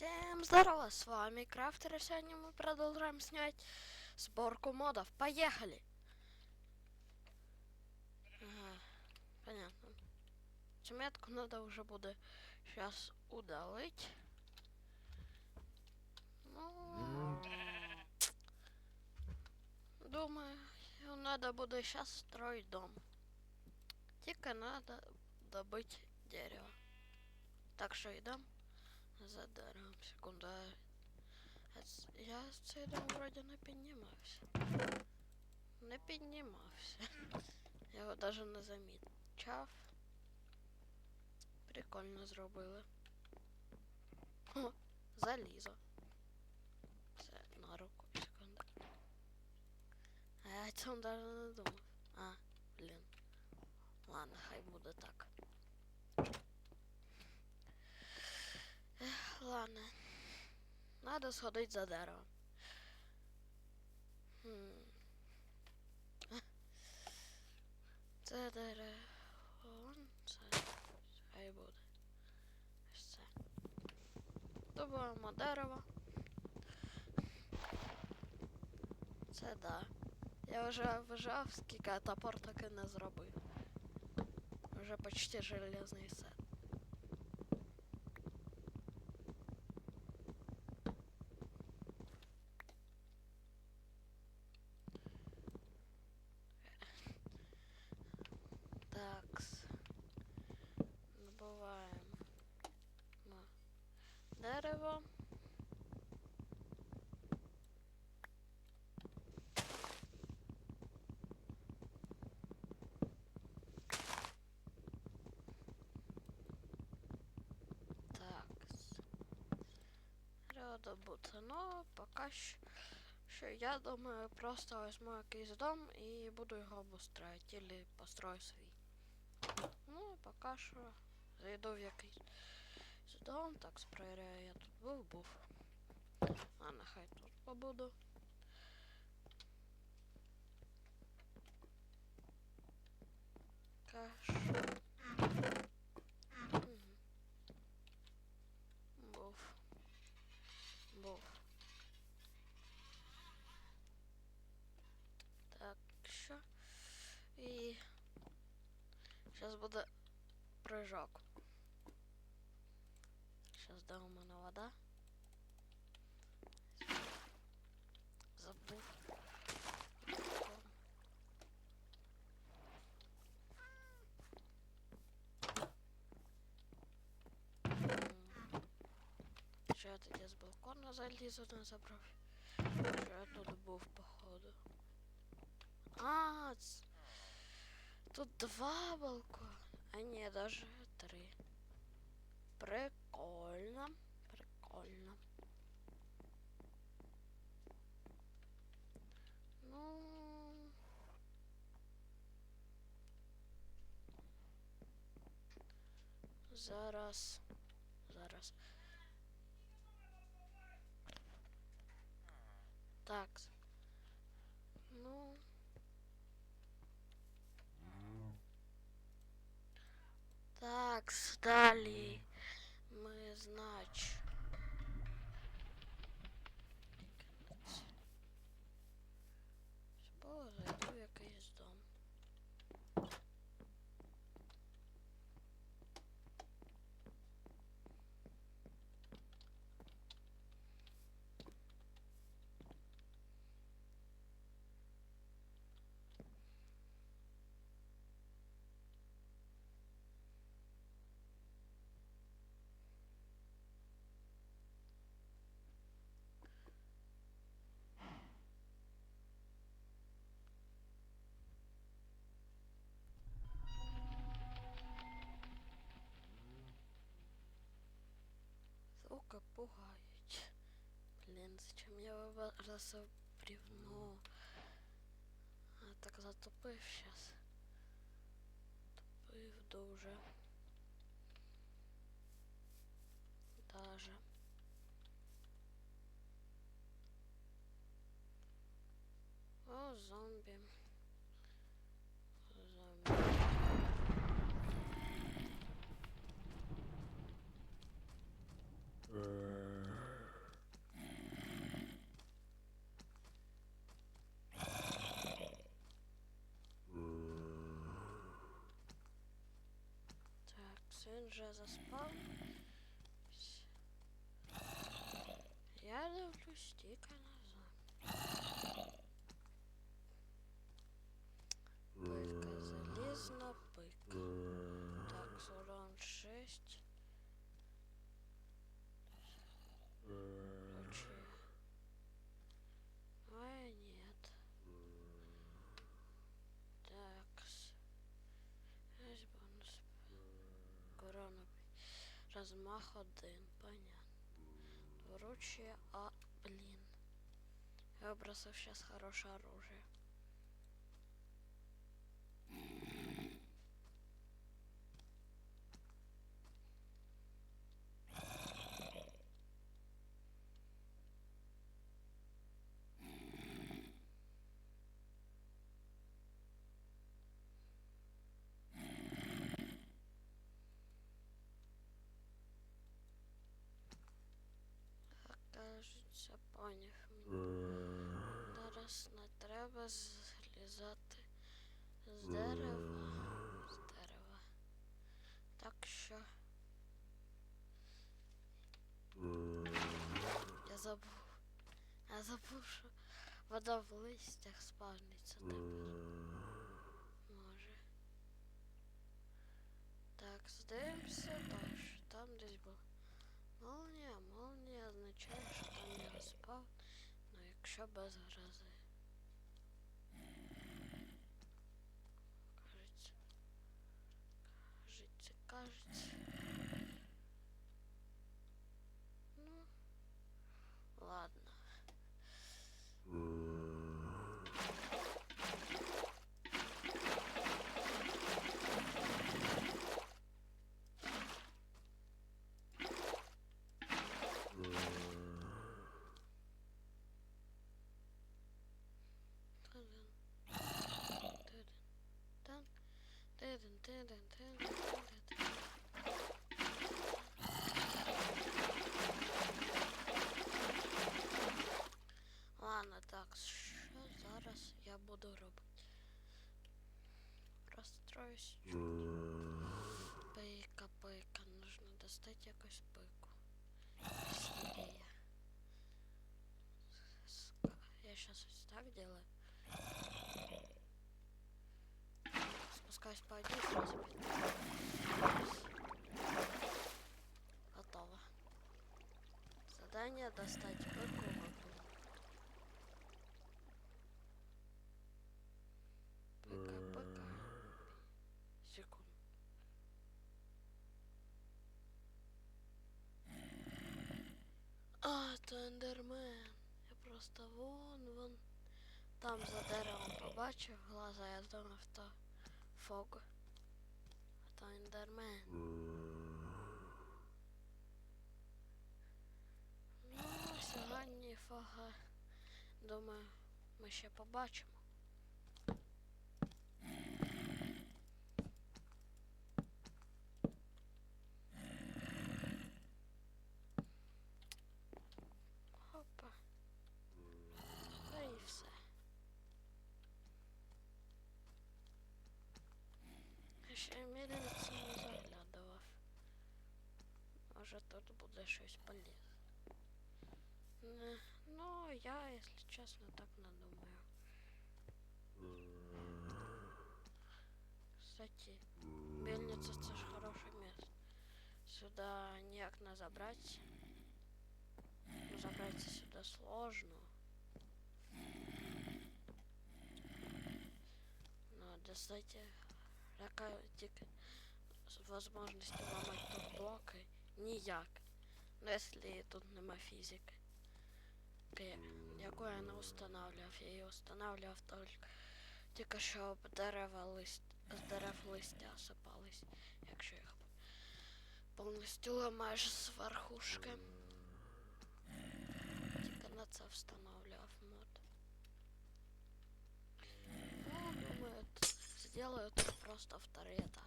Всем здорово, с вами Крафтер, и сегодня мы продолжаем снять сборку модов. Поехали! Ага, понятно. Цю метку надо уже буде сейчас удалить. Ну, думаю, надо буде сейчас строить дом. Тільки надо добыть дерево. Так що йдемо за деревом. Секунду. а ц- Я цей дом вроді не піднімався. Не піднімався. Я його навіть не замічав. Прикольно зробили. О, залізо. Це на руку, секунду. А я о цьому навіть не думав. А, блін. Ладно, хай буде так. Ладно. Надо сходить за дерево. Хм. А. Це дерево. Вон Це. Хай буде. Це. Добавимо дерево. Це да. Я вже вважав, скільки топор таки не зробив. Вже почти железний сет. Треба добути. Ну, поки що, я думаю, просто візьму якийсь дом і буду його обустроїти, або построю свій. Ну, поки що зайду в якийсь дом, так спровіряю, я тут був, був. А нехай тут побуду. Каш. Зараз буде прыжок. Сейчас де у мене вода. Забув. Що я тоді балкона залізу не забрав? Що я тут був, походу. А, ц- тут два балкона. А ні, даже три. Прикольно. Прикольно. Ну. Зараз. Зараз. Так. Ну. Так, далі. Сука, пугають. Блін, зачем я вибрался в бревно? А так затопив щас. Топив дуже. Даже. О, зомбі. Вже заспав. Я дивлюсь назад. Размах один, понятно. Вручие, а, блин. Я сейчас хорошее оружие. поняв мені. Зараз не треба злізати з дерева. З дерева. Так що. Я забув. Я забув, що вода в листях спавниться тепер. Може. Так, здивимося далі. Там десь був. Молнія, молнія означає, що там я спав, ну якщо без грози. Кажеться. Кажеться, кажеться. Ну, ладно. Ладно, так, що зараз я буду робити? Розстроюсь. Пика, пика, нужно достать якусь пику. Идея. Я сейчас вот так делаю. Спускаюсь по одной сразу. Готово. Задание достать пику я думав, то фог. А то ендермен. Ну, сьогодні фога. Думаю, ми ще побачимо. Опа. Та і все. Я Ще мельницю не заглядував. Може тут буде щось полезне. Не, ну, я, якщо чесно, так не думаю. Кстати, мельниця це ж хороше місце. Сюда не забраться. Ну, забраться сюда сложно. Но достать яка тільки возможності ламати тут блоки ніяк. Ну, якщо тут нема фізики. Яку я не устанавливав. Я її устанавливав тільки, тільки щоб дерева лист, з дерев листя осипались, якщо їх повністю ламаєш з верхушки. Тільки на це встановлював сделаю тут просто второй этаж.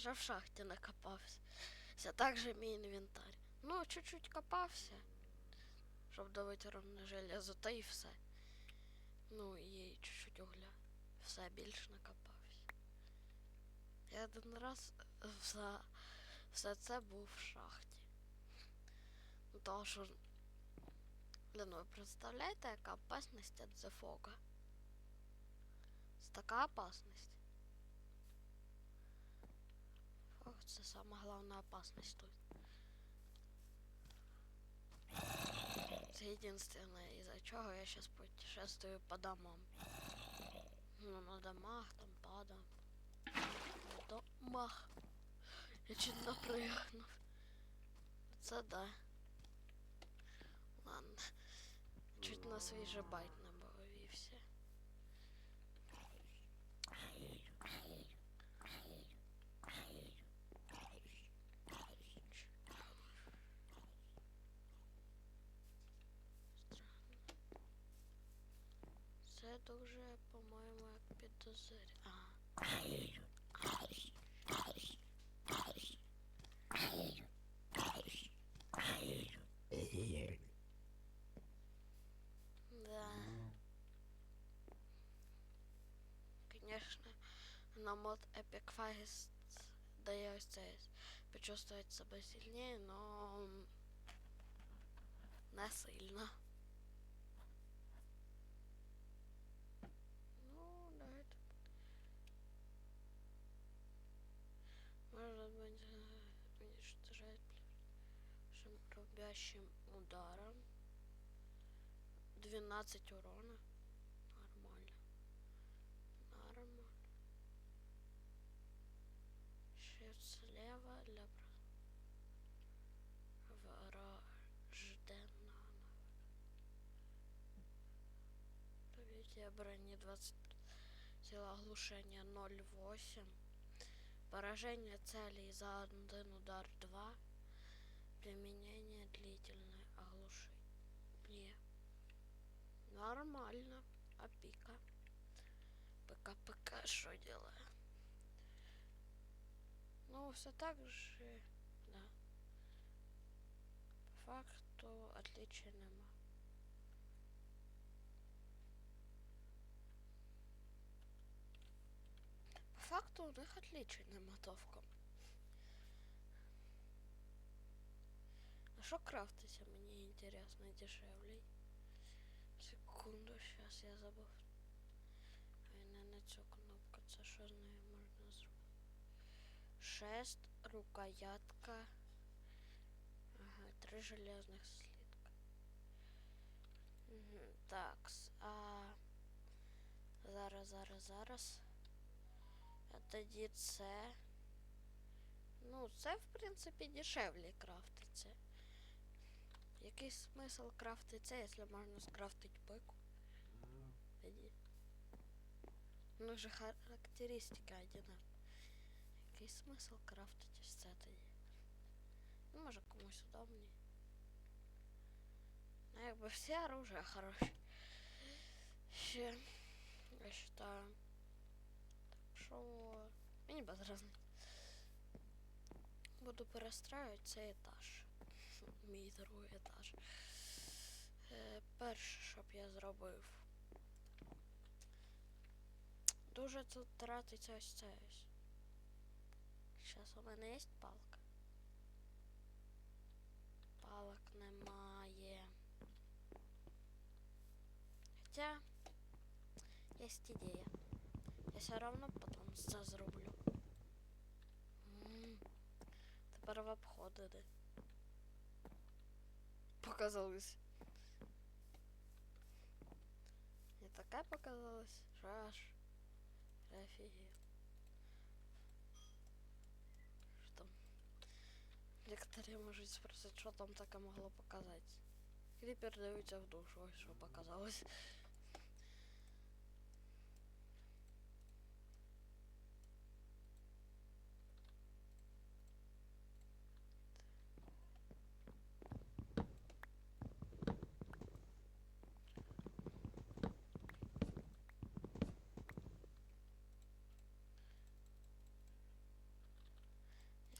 даже в шахті не копався. Це так же мій інвентар. Ну, чуть-чуть копався, щоб добити ровне железо, та і все. Ну і чуть-чуть угля. Все більш не копався. Я один раз за все це був в шахті. Ну, того, що. Блин, ви представляєте, яка опасність від The Fog? Це така опасність. Фог це сама головна опасність тут. Це єдинственне, із-за чого я зараз путешествую по домам. Ну, на домах, там падам. На домах. Я чуть напригнув. Це да. Ладно. Чуть на свіжий Це дуже, по-моєму, як підозрі. А. Да. Конечно, на мод Epic Fest дає ось це почувствовать себе сильнее, но не Рубящим ударом. 12 урона. Нормально. Нормально. Shift слева для врожденного. Пробитие брони 20 сила оглушения 0,8. Поражение целей за один удар 2. Применение длительное оглушение. Нормально. А пика? ПК-ПК что делаю? Ну, все так же, да. По факту отличия нема. По факту у них отличий нема. А що крафтиться, мені інтересно, дешевлей. Секунду, сейчас я забув. Ай, не на цю кнопку, це що з нею можна зробити? Шест, рукоятка. Ага, три железних слитка. Угу, так, а зараз, зараз, зараз. А тоді це. Ну, це, в принципі, дешевле крафтиться. Який смисл крафтити це, якщо можна скрафтити пику? Тоді. Ну же характеристика одинакова. Який смисл крафтити ось це тоді? Ну, може комусь удобнее. Ну, якби все оружие хороше. Ще, я считаю. Так що мені без разниці. Буду перестраювати цей етаж. Мій другий етаж. Е, перше, що б я зробив. Дуже тут тратиться ось це ось. Зараз у мене є палка. Палок немає. Хоча є ідея. Я все равно потім це зроблю. Тепер в обход іде. Показалось. Не таке показалось, що аж офігеть. Що там? Некоторі можуть спросити, що там таке могло показати. Кріпер дивиться в душу, ось що показалось.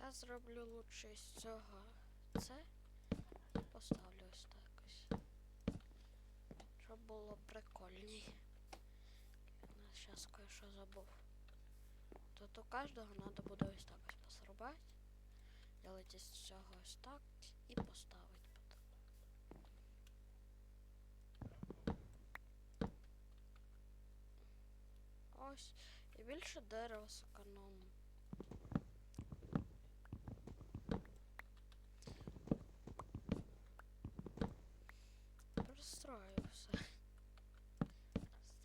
Я зроблю лучше з цього це поставлю ось так ось. Щоб було прикольній. Зараз кое-що забув. Тут у кожного треба буде ось так ось посрубати. Делать із цього ось так і поставити. Ось. І більше дерева зекономимо. Розстрою все.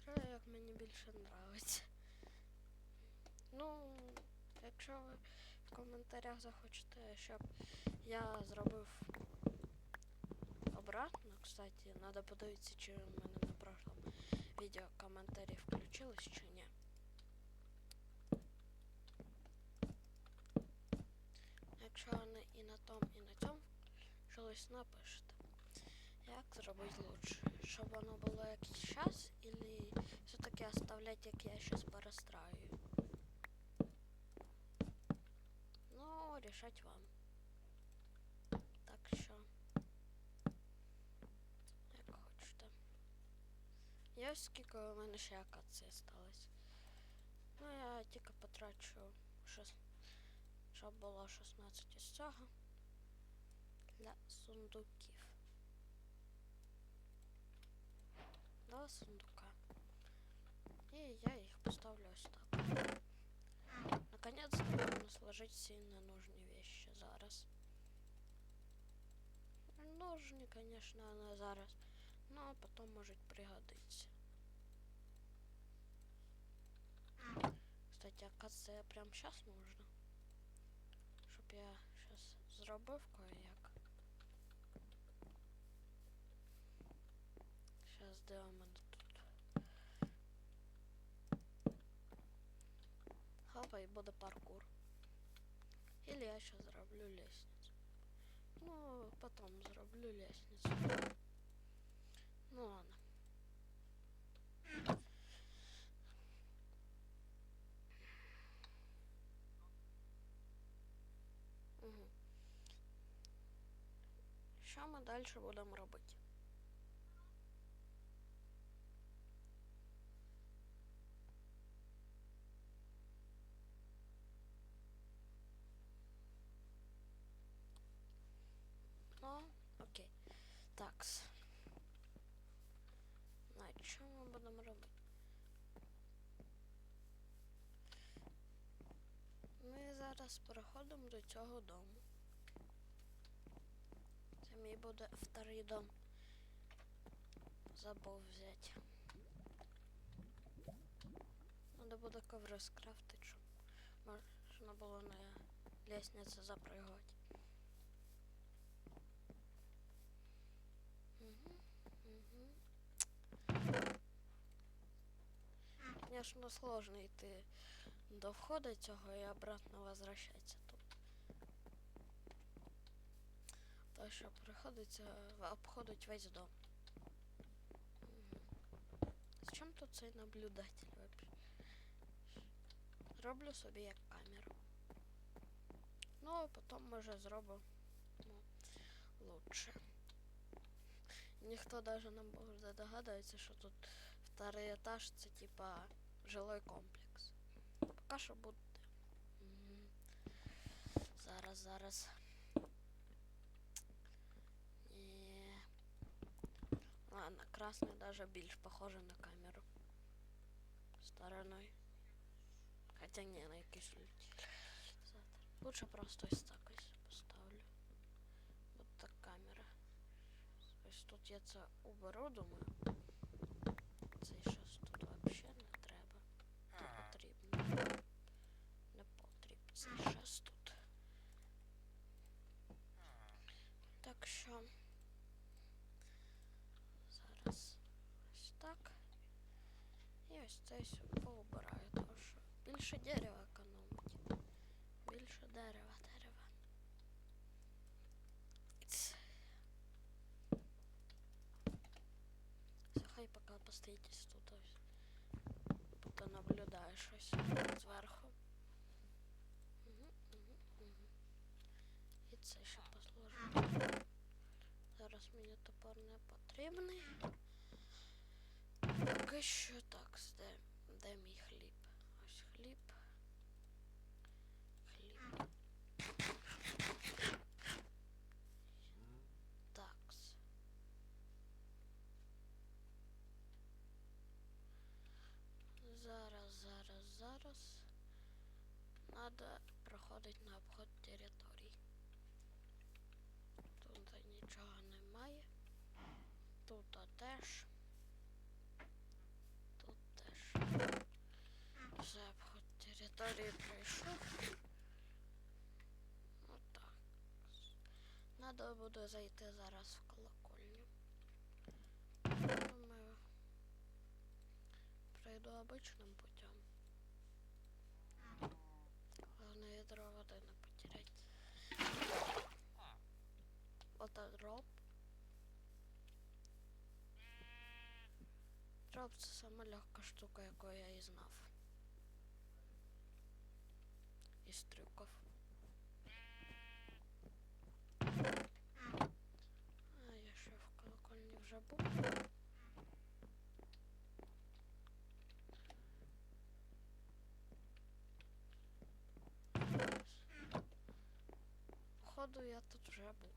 Строю, як мені більше нравиться. Ну, якщо ви в коментарях захочете, щоб я зробив обратно, кстати, треба подивитися, чи в мене на прошлому відео коментарі включились чи ні. Якщо вони і на том, і на цьому щось напишете. Як зробити лучше? Щоб воно було як зараз, или все-таки оставлять, як я сейчас перестраюю? Ну, рішать вам. Так що. Як хочете. Я ось скільки у мене ще акації сталось. Ну, я тільки потрачу шест... щоб було 16 із цього для сундуків. Два сундука. І я їх поставлю ось так. Наконец-то можно сложить все ненужные вещи зараз. Нужні, конечно, не зараз, но потом может пригодиться. Кстати, оказывается, прям сейчас нужно. Щоб я сейчас зробив кое-як. Сейчас де І буде паркур. Или я сейчас зроблю лестницу. Ну, потом зроблю лестницу. Ну ладно. Угу. Що ми далі будемо робити? Зараз переходимо до цього дому. Це мій буде вторий дом. Забув взяти. Надо буде коври скрафтити, щоб можна було на лестниці запрыгувати. Угу, угу. Конечно, сложно йти до входу цього і обратно возвращатися тут. То що приходиться обходить весь дом. З чим тут цей наблюдатель вообще? Роблю собі як камеру. Ну, а потім може зробимо ну, лучше. Ніхто даже не може догадується, що тут второй этаж це типа жилой комплекс. Поки що буде. Мгм. Зараз, зараз. Ні. Ладно, красний даже більш похоже на камеру. Стороною. Хотя не, на якийсь утилізатор. Лучше просто ось так ось поставлю. Вот так камера. Ось тут я це уберу, думаю. Це щас потрібно. Це щас тут. Так що. Зараз ось так. І ось це все поубираю, тому що більше дерева економить. Більше дерева, дерева. Ц. Все, хай поки постоїтесь тут ось. Поки наблюдаєш ось зверху. це ще послужу. Зараз мені топор не потрібний. Поки що так, де, де мій хліб? Ось хліб. Хліб. Такс. Зараз, зараз, зараз. Надо проходить на обход територій. Нічого немає. Тут теж. Тут теж. Все, обход території пройшов. Отак. Надо буде зайти зараз в колокольню. Думаю, пройду обичним путем. Главное ядро воды не Вот это дроп. Дроп це сама легка штука, яку я і знав. Із трюків. А я ще в колокольні вже був. Походу я тут вже був.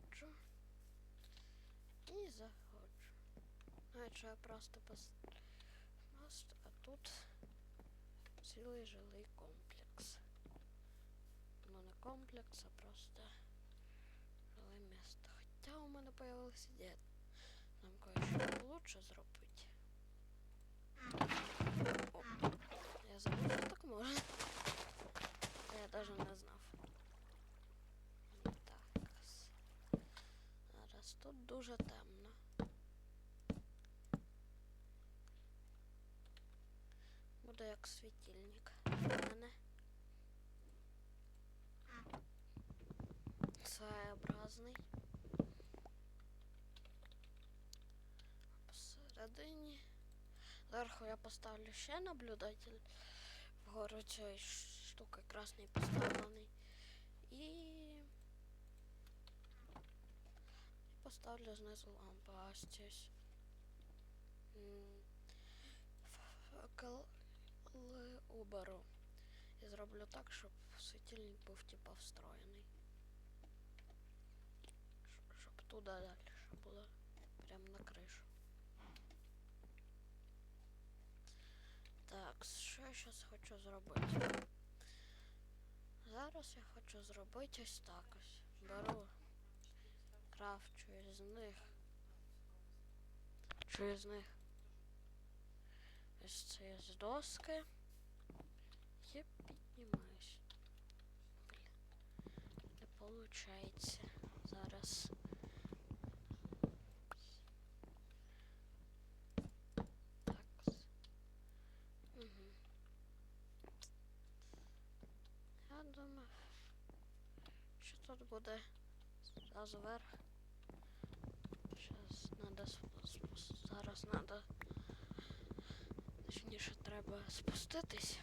проходжу. І заходжу. Наче я просто пос... мост, а тут цілий жилий комплекс. Ну не комплекс, а просто жиле місто. Хоча у мене появився дід. Нам кое-що лучше зробити. О, я забув, що так можна. Я даже не знав. Зараз тут дуже темно. Буде як світильник. У мене. Своєобразний. Посередині. Зверху я поставлю ще наблюдатель. Вгору цієї штуки красний поставлений. І... поставлю знизу лампу. А ось цюсь. М, Факел л- уберу. І зроблю так, щоб світильник був типа встроєний. Щ- Щоб туди далі було. Прямо на кришу. Так, що я зараз хочу зробити? Зараз я хочу зробити ось так ось. Беру, Крафчу із них. Із них? Ось це з доски. І піднімаюсь. Блін. Не получається. Зараз. Я думаю, що тут буде зразу вверх. Надо зараз надо. Точніше треба спуститись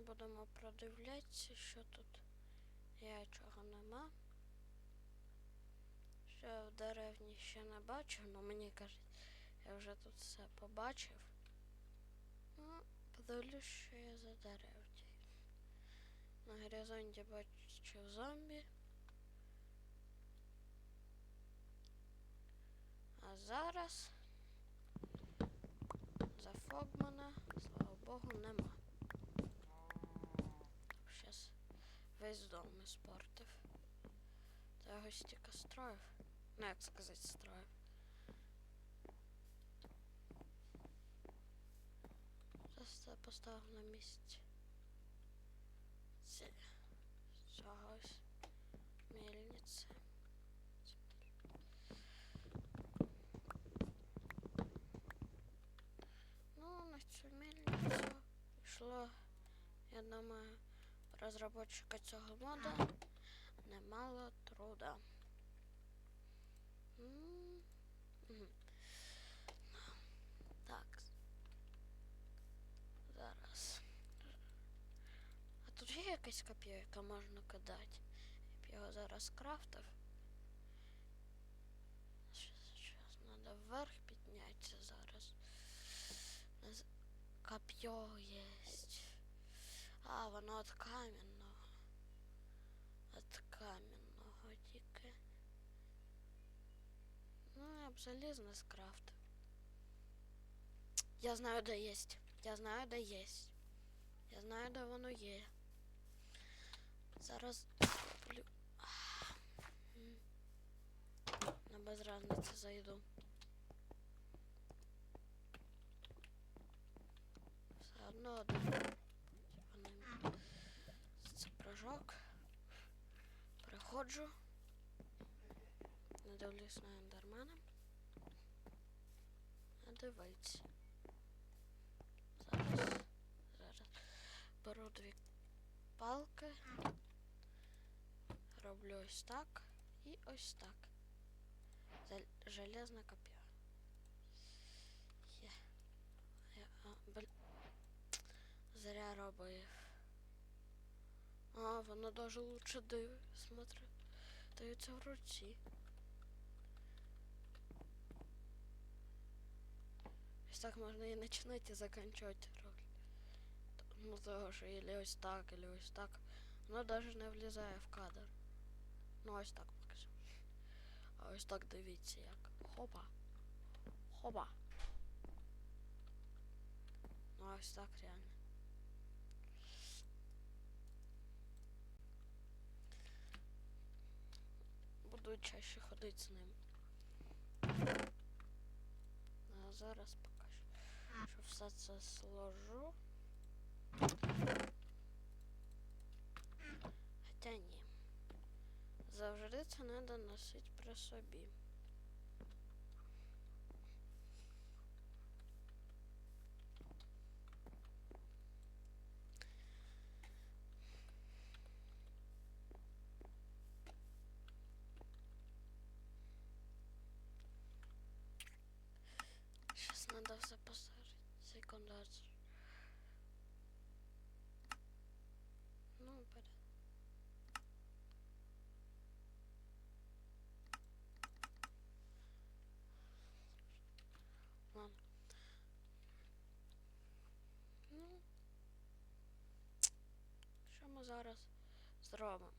будемо продивлятися, що тут я чого нема. Ще в деревні ще не бачив, але мені кажуть, я вже тут все побачив. Ну, подивлюсь, що я за деревні. На горизонті бачив зомбі. А зараз за Фогмана, слава Богу, нема. Весь дом іспортив. Та його стільки строїв. Ну, як сказати, строїв. Це поставив на місці. Це чогось мельниці. Ну, на цю мельницю йшло, я думаю, розробника цього мода немало труда. Так. Зараз. А тут є якась копія, яка можна кидати. Я б його зараз крафтив. Зараз треба вверх піднятися зараз. Коп'є єсть. А, воно від каменного. Від каменного тільки. Ну, я б залізно скрафтив. Я знаю, де єсть. Я знаю, де єсть. Я знаю, де воно є. Зараз плю. М. На без разниці зайду. Все одно один. Приходжу. Не дивлюсь на ендермена. Не дивиться. Зараз. Зараз. Беру дві палки. Роблю ось так і ось так. Зал- Железне коп'я. Є. Я, а, бл... Зря робив. А, воно даже лучше див... смотри. Даються в руці. Ось так можна і починати і закінчувати роль. Т- Ну, того що или ось так, или ось так. Воно даже не влізає в кадр. Ну, ось так покажу. А ось так дивіться як. Хопа. Хопа. Ну, ось так реально. Буду чаще ходити з ним. А зараз покажу. Що все це сложу. Хоча ні. Завжди це треба носити при собі. Зараз зробимо?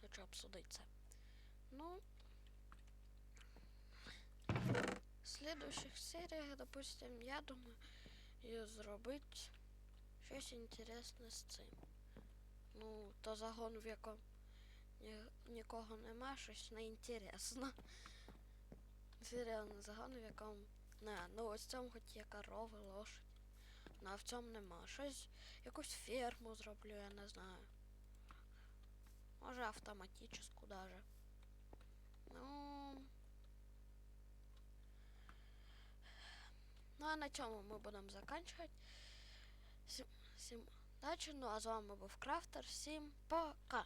Хочу обсудити. Ну. В следующих серіях, допустим, я думаю, зробити щось інтересне з цим. Ну, то загон, в якому ні, нікого нема, щось неінтересно. Серіальний загон, в якому. Не, ну ось в цьому хоч є корови, лошадь. Ну а в цьому нема. Щось, якусь ферму зроблю, я не знаю. Може автоматическу даже. Ну. Ну а на цьому ми будемо закінчувати. Всім, всім удачі. Ну а з вами був Крафтер. Всім пока!